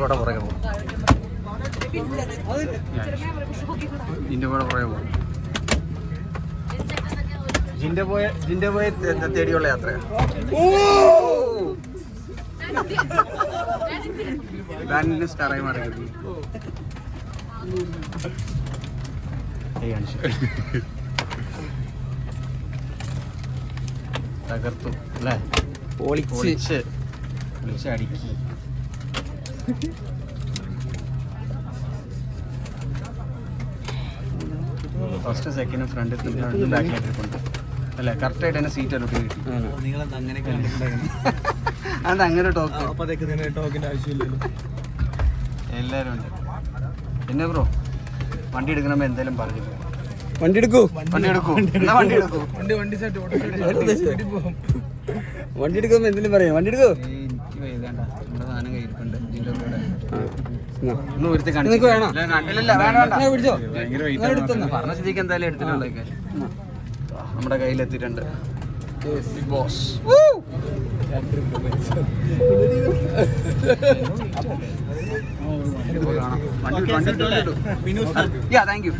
കൂടെ പുറകെ പോകും. ജിന്റെ കൂടെ പുറകെ പോകും. ജിന്റെ പോയ ജിന്റെ പോയ തേടിയുള്ള യാത്രയാണ് സ്റ്റാറായി മാറി തകർത്തു അല്ലേ? പൊളിച്ച്. പൊളിച്ച് അടിക്കി ഫസ്റ്റ് സെക്കൻഡ് ഫ്രണ്ട് ബാക്കിലായിട്ടുണ്ട് അല്ല? കറക്റ്റ് ആയിട്ട് തന്നെ സീറ്റ് അലോട്ട് കിട്ടി. നിങ്ങളെന്താ അങ്ങനെ കണ്ടിട്ടുണ്ടായിരുന്നു? അത് അങ്ങനെ ടോക്ക് എല്ലാരും ടോക്കിന്റെ ആവശ്യമില്ലല്ലോ. എല്ലാവരും ഉണ്ട്. പിന്നെ ബ്രോ വണ്ടി എടുക്കണമെങ്കിൽ എന്തായാലും പറഞ്ഞു വണ്ടി എടുക്കൂ. വണ്ടി എടുക്കൂ. എന്നാ വണ്ടി എടുക്കൂ. വണ്ടി വണ്ടി സെറ്റ് വണ്ടി എടുക്കുമ്പോ എന്തെങ്കിലും പറയാം. വണ്ടി എടുക്കൂ. നമ്മുടെ കയ്യിൽ. പറഞ്ഞ സ്ഥിതിക്ക് എന്തായാലും എടുത്തിട്ടുള്ളതൊക്കെ നമ്മുടെ കയ്യിലെത്തിയിട്ടുണ്ട്. ബോസ് വണ്ടി താങ്ക് യു